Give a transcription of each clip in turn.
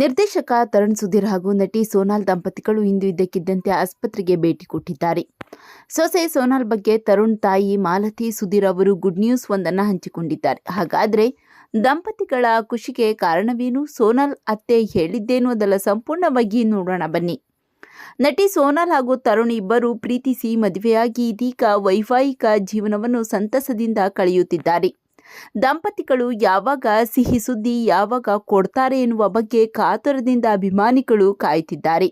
ನಿರ್ದೇಶಕ ತರುಣ್ ಸುಧೀರ್ ಹಾಗೂ ನಟಿ ಸೋನಾಲ್ ದಂಪತಿಗಳು ಇಂದು ಇದ್ದಕ್ಕಿದ್ದಂತೆ ಆಸ್ಪತ್ರೆಗೆ ಭೇಟಿ ಕೊಟ್ಟಿದ್ದಾರೆ. ಸೊಸೆ ಸೋನಾಲ್ ಬಗ್ಗೆ ತರುಣ್ ತಾಯಿ ಮಾಲತಿ ಸುಧೀರ್ ಅವರು ಗುಡ್ ನ್ಯೂಸ್ ಒಂದನ್ನು ಹಂಚಿಕೊಂಡಿದ್ದಾರೆ. ಹಾಗಾದರೆ ದಂಪತಿಗಳ ಖುಷಿಗೆ ಕಾರಣವೇನು? ಸೋನಾಲ್ ಅತ್ತೆ ಹೇಳಿದ್ದೇನು ಅದೆಲ್ಲ ಸಂಪೂರ್ಣವಾಗಿ ನೋಡೋಣ ಬನ್ನಿ. ನಟಿ ಸೋನಾಲ್ ಹಾಗೂ ತರುಣ್ ಇಬ್ಬರು ಪ್ರೀತಿಸಿ ಮದುವೆಯಾಗಿ ಇದೀಗ ವೈವಾಹಿಕ ಜೀವನವನ್ನು ಸಂತಸದಿಂದ ಕಳೆಯುತ್ತಿದ್ದಾರೆ. ದಂಪತಿಗಳು ಯಾವಾಗ ಸಿಹಿ ಸುದ್ದಿ ಯಾವಾಗ ಕೊಡ್ತಾರೆ ಎನ್ನುವ ಬಗ್ಗೆ ಕಾತರದಿಂದ ಅಭಿಮಾನಿಗಳು ಕಾಯುತ್ತಿದ್ದಾರೆ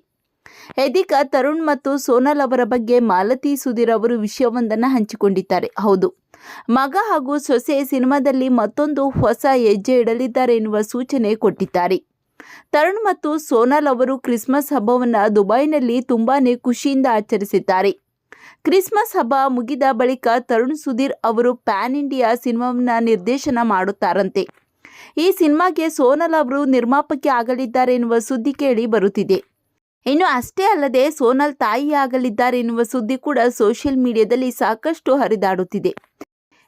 ಇದೀಗ ತರುಣ್ ಮತ್ತು ಸೋನಲ್ ಅವರ ಬಗ್ಗೆ ಮಾಲತಿ ಸುಧೀರ್ ಅವರು ವಿಷಯವೊಂದನ್ನು ಹಂಚಿಕೊಂಡಿದ್ದಾರೆ. ಹೌದು, ಮಗ ಹಾಗೂ ಸೊಸೆ ಸಿನಿಮಾದಲ್ಲಿ ಮತ್ತೊಂದು ಹೊಸ ಹೆಜ್ಜೆ ಇಡಲಿದ್ದಾರೆ ಎನ್ನುವ ಸೂಚನೆ ಕೊಟ್ಟಿದ್ದಾರೆ. ತರುಣ್ ಮತ್ತು ಸೋನಲ್ ಅವರು ಕ್ರಿಸ್ಮಸ್ ಹಬ್ಬವನ್ನು ದುಬೈನಲ್ಲಿ ತುಂಬಾನೇ ಖುಷಿಯಿಂದ ಆಚರಿಸಿದ್ದಾರೆ. ಕ್ರಿಸ್ಮಸ್ ಹಬ್ಬ ಮುಗಿದ ಬಳಿಕ ತರುಣ್ ಸುಧೀರ್ ಅವರು ಪ್ಯಾನ್ ಇಂಡಿಯಾ ಸಿನಿಮಾವನ್ನ ನಿರ್ದೇಶನ ಮಾಡುತ್ತಾರಂತೆ. ಈ ಸಿನಿಮಾಗೆ ಸೋನಲ್ ಅವರು ನಿರ್ಮಾಪಕಿ ಆಗಲಿದ್ದಾರೆ ಎನ್ನುವ ಸುದ್ದಿ ಕೇಳಿ ಬರುತ್ತಿದೆ. ಇನ್ನು ಅಷ್ಟೇ ಅಲ್ಲದೆ ಸೋನಲ್ ತಾಯಿ ಆಗಲಿದ್ದಾರೆ ಎನ್ನುವ ಸುದ್ದಿ ಕೂಡ ಸೋಷಿಯಲ್ ಮೀಡಿಯಾದಲ್ಲಿ ಸಾಕಷ್ಟು ಹರಿದಾಡುತ್ತಿದೆ.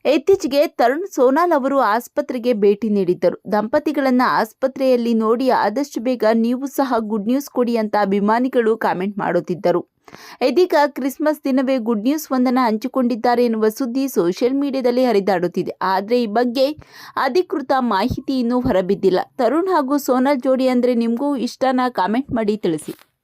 ಇತ್ತೀಚೆಗೆ ತರುಣ್ ಸೋನಾಲ್ ಅವರು ಆಸ್ಪತ್ರೆಗೆ ಭೇಟಿ ನೀಡಿದ್ದರು. ದಂಪತಿಗಳನ್ನ ಆಸ್ಪತ್ರೆಯಲ್ಲಿ ನೋಡಿ ಆದಷ್ಟು ಬೇಗ ನೀವು ಸಹ ಗುಡ್ ನ್ಯೂಸ್ ಕೊಡಿ ಅಂತ ಅಭಿಮಾನಿಗಳು ಕಾಮೆಂಟ್ ಮಾಡುತ್ತಿದ್ದರು. ಇದೀಗ ಕ್ರಿಸ್ಮಸ್ ದಿನವೇ ಗುಡ್ ನ್ಯೂಸ್ ಒಂದನ್ನು ಹಂಚಿಕೊಂಡಿದ್ದಾರೆ ಎನ್ನುವ ಸುದ್ದಿ ಸೋಷಿಯಲ್ ಮೀಡಿಯಾದಲ್ಲಿ ಹರಿದಾಡುತ್ತಿದೆ. ಆದರೆ ಈ ಬಗ್ಗೆ ಅಧಿಕೃತ ಮಾಹಿತಿ ಇನ್ನೂ ಹೊರಬಿದ್ದಿಲ್ಲ. ತರುಣ್ ಹಾಗೂ ಸೋನಲ್ ಜೋಡಿ ಅಂದರೆ ನಿಮಗೂ ಇಷ್ಟನ? ಕಾಮೆಂಟ್ ಮಾಡಿ ತಿಳಿಸಿ.